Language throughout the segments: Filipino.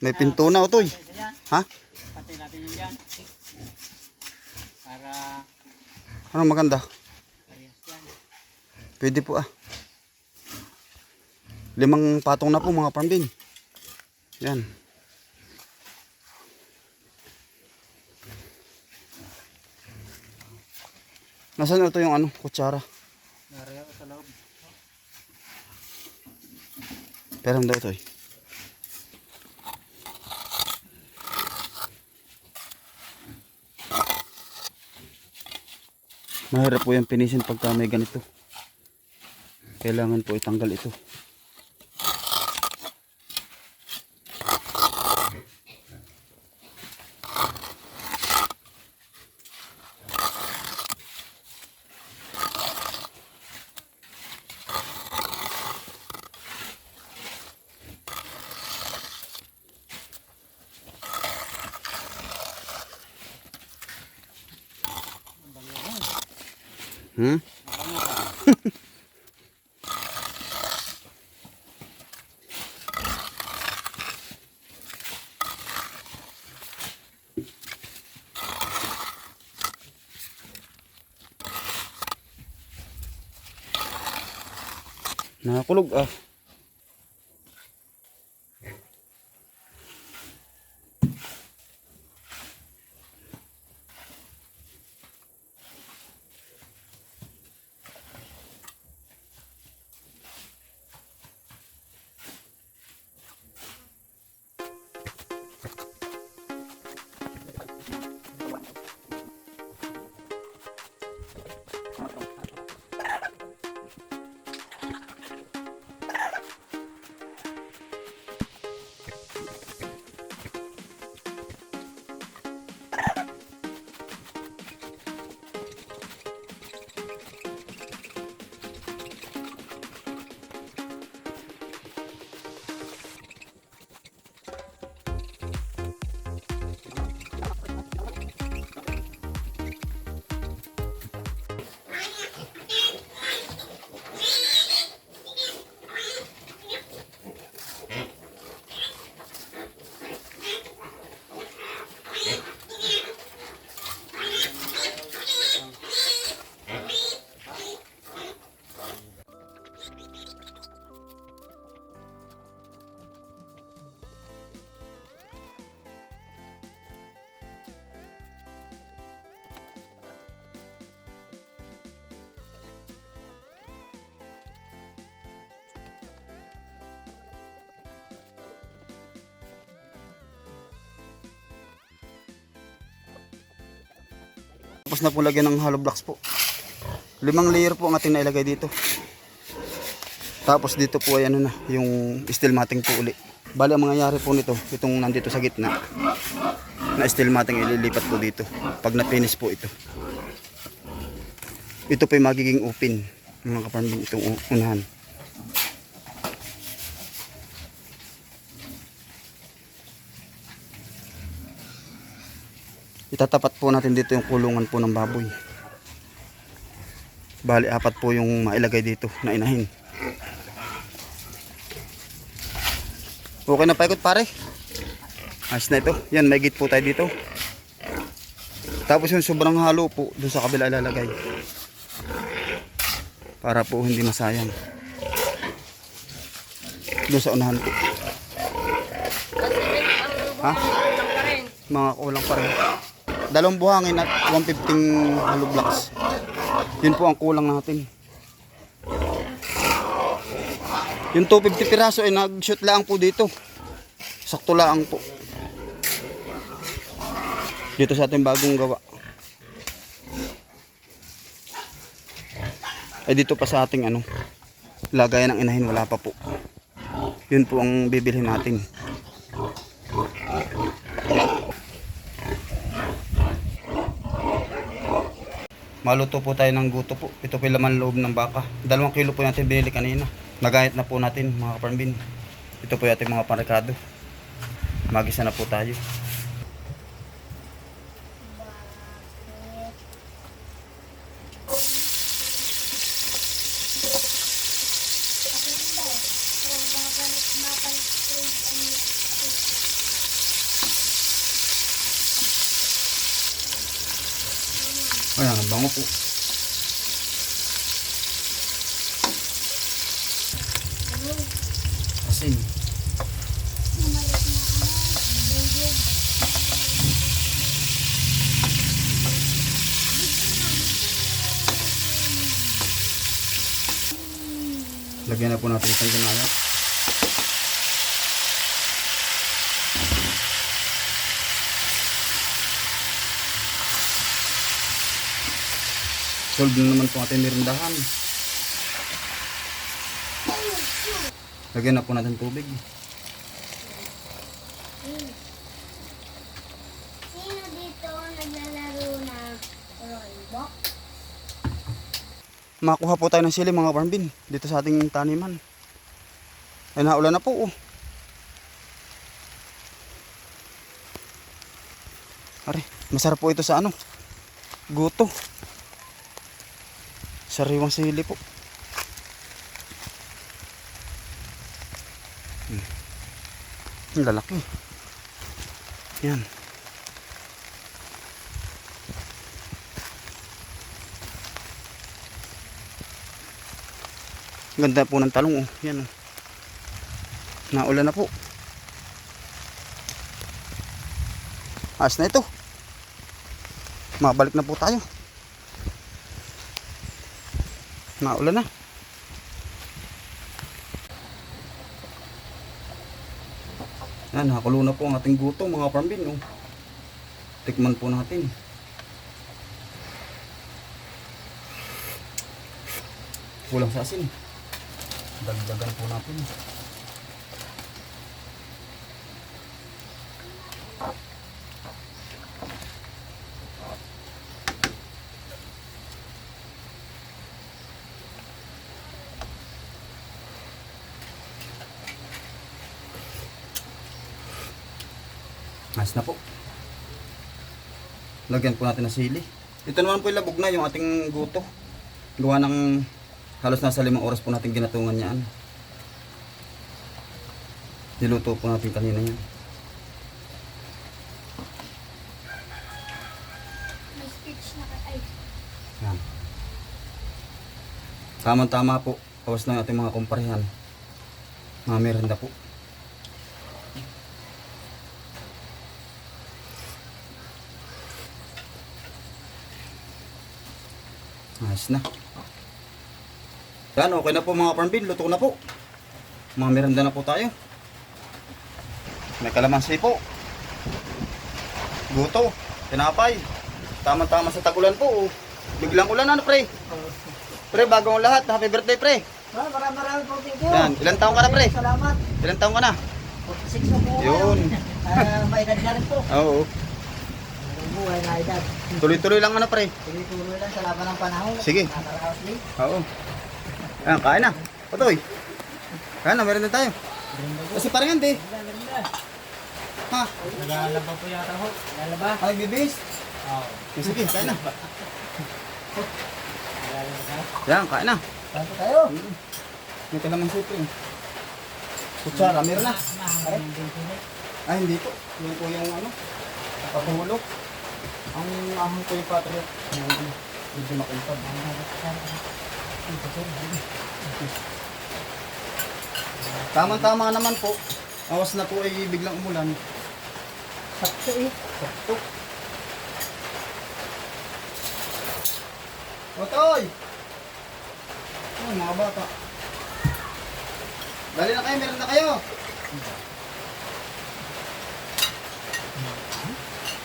May pinto na utoy. Ha? Pati natin yun. Para Ano maganda? Pwede po ah. Limang patong na po mga parmbin. Yan. Nasaan ito yung ano, kutsara? Nareho sa loob. Peram daw ito eh. Mahirap po yung pinisin pagka may ganito. Kailangan po itanggal ito. Hmm? Nakakulog ah. Tapos na po lagyan ng hollow blocks po. Limang layer po ang ating nailagay dito. Tapos dito po ay ano na, yung steel matting po uli. Bali ang mangyayari po nito, itong nandito sa gitna, na steel matting ililipat po dito. Pag na-finish po ito. Ito po yung magiging open, mga kaparambing, itong unahan. Itatapat po natin dito yung kulungan po ng baboy. Bali, apat po yung mailagay dito na inahin. Okay na paikot pare. Ayos na ito. Yan, may gate po tayo dito. Tapos yung sobrang halo po, doon sa kabila ilalagay. Para po hindi masayang. Doon sa unahan po. Ha? Mga kulang pa rin. Dalawang buhangin at 115 hollow blocks. Yun po ang kulang natin. Yung 250 piraso ay nag-shoot lang po dito. Sakto lang po. Dito sa ating bagong gawa. Ay dito pa sa ating ano, lagayan ng inahin wala pa po. Yun po ang bibilhin natin. Maluto po tayo ng guto po. Ito po yung laman loob ng baka. Dalawang kilo po natin binili kanina. Nagayat na po natin mga kaparambin. Ito po yung ating mga panrekado. Magisa na po tayo. Po. Asin. Lagyan na po natin itong ginaya. Solve na naman po ating merindahan. Lagyan na po natin tubig. Sino dito naglalaro ng rollbox? Makuha po tayo ng sili mga farmbin dito sa ating taniman. Ay naulan na po oh. Are, masarap po ito sa ano? Guto. Sariwang sili po. Hmm. Ang lalaki. Yan. Ganda po ng talong oh. Yan oh. Naulan na po. Ayos na ito. Mabalik na po tayo. Naulan na. Yan, nakakulo na po ang ating guto mga parmbin. Oh. Tikman po natin. Kulang sa asin. Dagdagan po natin. Ayos na po. Lagyan po natin ng sili. Ito naman po ilabog na yung ating guto. Gawa ng halos nasa limang oras po natin ginatungan yan. Niluto po natin kanina yan. Yan. Tama-tama po. Kawas na yung ating mga kumparehan. Mga merenda po. Ayos na. Yan, okay na po mga farm bin. Luto na po. Mga merenda na po tayo. May kalamansi po. Guto. Tinapay. Tama-tama sa tagulan po. Biglang ulan ano pre? Pre, bago ang lahat. Happy birthday pre. Ah, maraming maraming po thank you. Yan, ilang taong ka na pre? Salamat. Ilang taong ka na? 46 na po. Yun. Ah, may edad na rin po. Oo. Tuloy-tuloy lang ano pre. Tuloy-tuloy lang sa laban ng panahon. Sige. Din. Oo. Yan, kain na. Patoy. Kain na, meron na tayo. Kasi parang yan, di. Ha? Naglalaba po yata ho. Naglalaba? Ay, bibis. Oo. Sige, kain na. Yan, kain na. Tanto tayo. May kalaman supo eh. Kutsara, meron na. Po. Ay, hindi po. Yung po yung ano, papahulok. Ang ahon ko yung patriot. Ano, medyo makumpad. Tama-tama naman po. Awas na po ay biglang umulan. Sakto eh. Sakto. Otoy! Ay, mga bata. Dali na kayo, meron na kayo.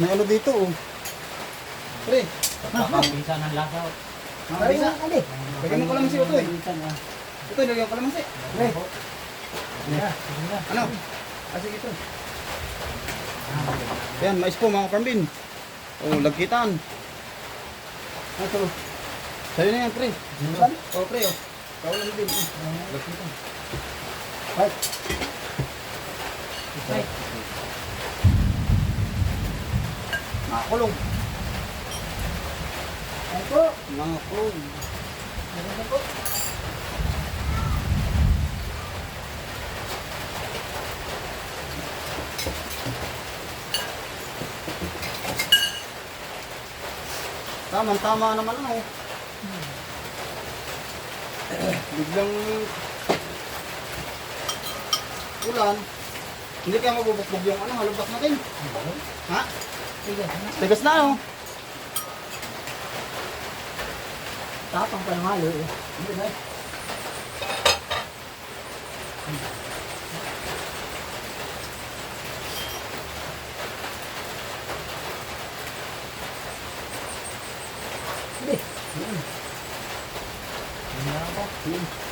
May ano dito oh. Pre, Pagpapabisa ng lasa ho. mga bisa. Ali. Bigyan mo ko lang si Otoy. Minsan ah. Ito, lagyan ko lang si. Pre. Ano? Ah, sige ito. Ayan, mais po mga farmbin. Oh, lagkitan. Ah, ito. Sa'yo na yan, pre. Minsan? Oh, pre, oh. Kawalan din. Oh, lagkitan. Right. Right. Nakakulong. Ano po? Nakakulong. Ano po? Tama-tama naman ako. Hmm. Biglang ulan, hindi kaya mabubukbog yung ano, halubak natin. Ha? Tigas na ano? Tapang pa ng halo eh. Hindi na. Hindi. Hindi na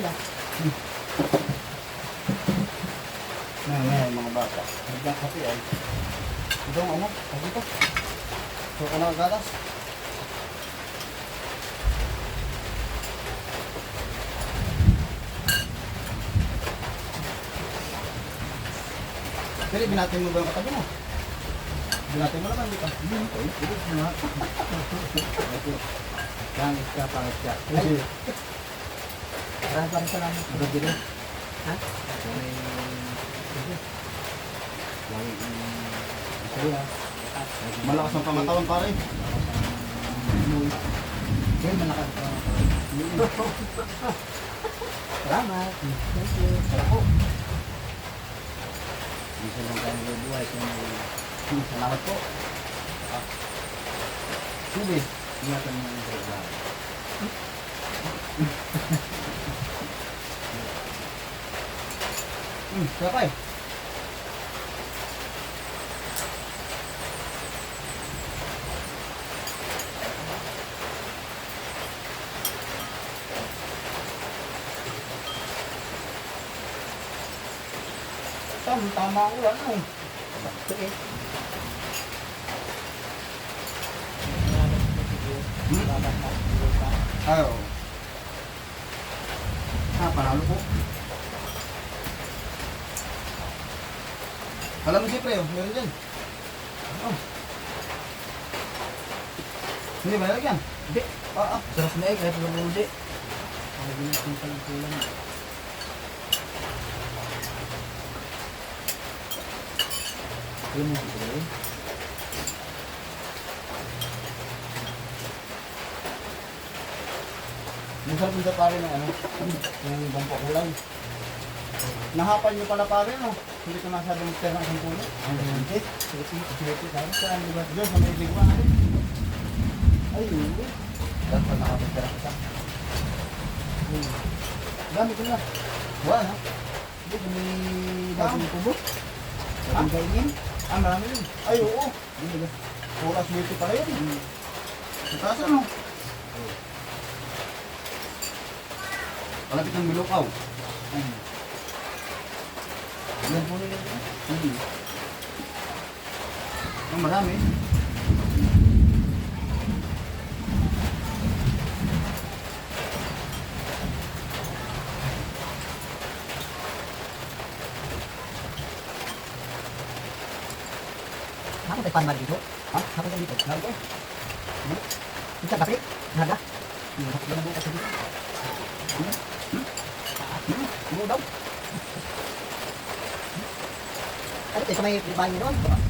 Sila. Ngayon, ngayon, mga bata. Kape ay. Ito ang ano, kasi ito. So, ano ang gatas? Pero binatin mo ba yung katabi mo? Binatin mo naman, di ba? Hmm, okay. Ito, mga. Pangit ka, pangit ka. Kasi, Maraming salamat. Brad, Ha? Saya. malakas ang pangatawan pare. Sige, malakas pa. Salamat. Thank you. Ako. Isa lang tayo bubuhay kung may salamat po. Sige. Ingatan mo yung trabaho. Hmm, kaya pa eh. Tama, tama ang ulan ano. Sakto eh. Ay, oo. Ah, panalo po. Alam mo siyempre, oh, meron dyan. Oh. Hindi ba nalagyan? Hindi. Ah, ah. Sarap na eh, kahit walang hindi. Ang ginagawa pa ng kulang. Yun mo eh. Masarap yung sa pare ng ano, yung bangko kulay. Nahapan nyo pala pare, no? Hindi ko masyadong magtira ng isang puno. Ano yun? Eh, sige, sige, sige. Saan, saan, di ba? Diyan, sa may bigwa natin. Ay, oo. Dapat nakapagtara ka. Hmm. Gamit ko na. Wala, no? Hindi, kung may bagong kubo. Bagong kainin. Ah, marami yun. Ay, oo. Hindi ba? Oras beauty pala yun. Sa taas, ano? Malapit ng bilukaw. Ano? Yan po nila. Hmm. Oh, marami. Ako tayo panmar dito. Ha? Ako tayo dito. Ko. Bisa kape? Naga? Yan ang bukas dito. Ano daw? Ano tayo sa may banyo doon?